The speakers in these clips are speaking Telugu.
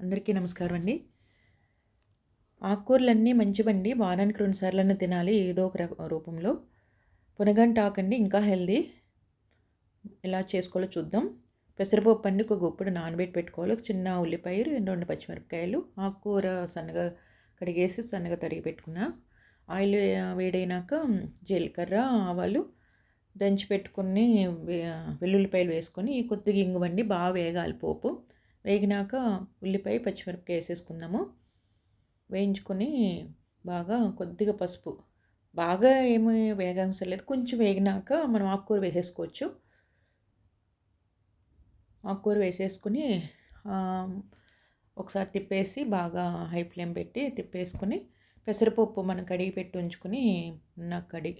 అందరికీ నమస్కారం అండి. ఆకుకూరలన్నీ మంచివండి. వారానికి రెండు సార్లన్నా తినాలి ఏదో ఒక రూపంలో. పునగంట ఆకండి ఇంకా హెల్దీ. ఎలా చేసుకోవాలో చూద్దాం. పెసరపప్పు అండి ఒక గుప్పుడు నానబెట్టి పెట్టుకోవాలి. ఒక చిన్న ఉల్లిపాయ రెండు రెండు పచ్చిమిరపకాయలు ఆకుకూర సన్నగా కడిగేసి సన్నగా తరిగి పెట్టుకున్న. ఆయిల్ వేడైనాక జీలకర్ర ఆవాలు దంచి పెట్టుకుని వెల్లుల్లిపాయలు వేసుకొని కొద్దిగా ఇంగువండి బాగా వేగాలి పోపు. వేగినాక ఉల్లిపాయ పచ్చిమిరపకాయ వేసేసుకుందాము. వేయించుకొని బాగా కొద్దిగా పసుపు. బాగా ఏమి వేగవసరం లేదు. కొంచెం వేగినాక మనం ఆకుకూర వేసేసుకోవచ్చు. ఆకుకూర వేసేసుకుని ఒకసారి తిప్పేసి బాగా హై ఫ్లేమ్ పెట్టి తిప్పేసుకుని పెసరపప్పు మనం కడిగి పెట్టి ఉంచుకుని నాకు కడి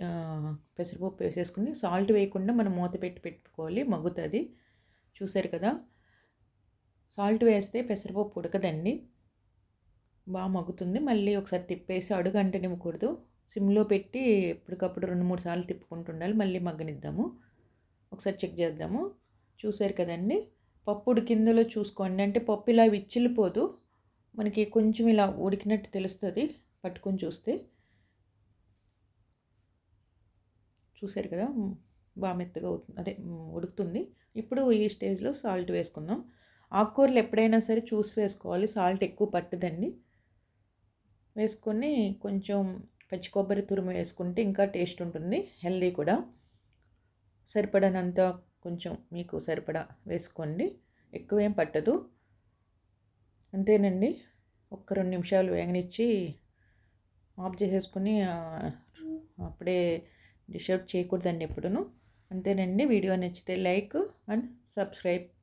పెసరపప్పు వేసేసుకుని సాల్ట్ వేయకుండా మనం మూత పెట్టి పెట్టుకోవాలి. మగ్గుతుంది. చూసారు కదా? సాల్ట్ వేస్తే పెసరపప్పు ఉడకదండి. బాగా మగ్గుతుంది. మళ్ళీ ఒకసారి తిప్పేసి అడుగు అంటనివ్వకూడదు. సిమ్లో పెట్టి ఎప్పటికప్పుడు రెండు మూడు సార్లు తిప్పుకుంటుండాలి మళ్ళీ మగ్గనిద్దాము. ఒకసారి చెక్ చేద్దాము. చూసారు కదండి. పప్పు ఉడికిందులో చూసుకోండి. అంటే పప్పు ఇలా విచ్చిలిపోదు. మనకి కొంచెం ఇలా ఉడికినట్టు తెలుస్తుంది. పట్టుకొని చూస్తే. చూసారు కదా? బాగా మెత్తగా అవుతుంది. అదే ఉడుకుతుంది. ఇప్పుడు ఈ స్టేజ్లో సాల్ట్ వేసుకుందాం. ఆకుకూరలు ఎప్పుడైనా సరే చూసి వేసుకోవాలి. సాల్ట్ ఎక్కువ పట్టదండి. వేసుకొని కొంచెం పచ్చి కొబ్బరి తురుము వేసుకుంటే ఇంకా టేస్ట్ ఉంటుంది. హెల్దీ కూడా. సరిపడనంత కొంచెం మీకు సరిపడా వేసుకోండి. ఎక్కువేం పట్టదు. అంతేనండి. ఒక్క రెండు నిమిషాలు వేగనిచ్చి ఆఫ్ చేసేసుకొని అప్పుడే డిస్టర్బ్ చేయకూడదండి ఎప్పుడును. అంతేనండి. వీడియో నచ్చితే లైక్ అండ్ సబ్స్క్రైబ్.